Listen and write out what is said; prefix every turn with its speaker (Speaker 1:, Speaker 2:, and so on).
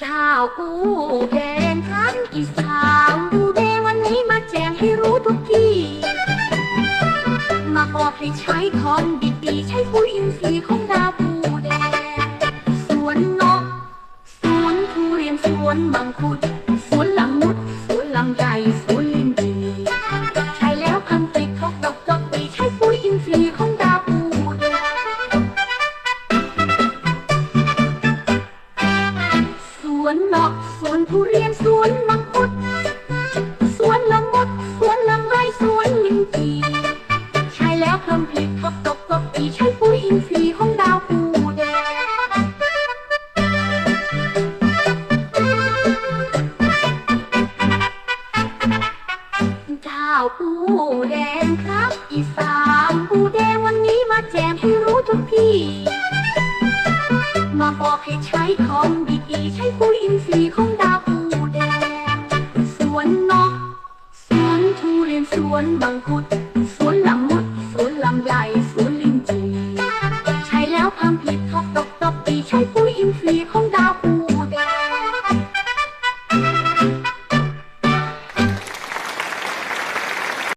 Speaker 1: เจ้ากูแดงทั้งอีสานกูแดวันนี้มาแจ้งให้รู้ทุกที่ มาบอกให้ใช้ของดีๆ ใช้ปุ๋ยอินทรีย์ของดาปูแดงสวนนก สวนทุเรียนสวนมังคุด สวนหลังมุด วนทุเรียนสวนมังคุดสวนละมุดสวนลำไยสวนลินจีใช้แล้วเพิ่มผลิตทบตกตกปีใช้ปุ๋ยอินทรีย์ของดาวปูแดงเจ้าปูแดงครับ อีสานปูแดงวันนี้มาแจมให้รู้ทุกที่ มาบอกให้ใช้ของดี ใช้กู้อินทรีย์ของดาวปูแดสวนนกสวนทุเรียนสวนบางกุดสวนลำมุดสวนลำไยสวนลินจีใช้แล้วพังผิดทบตก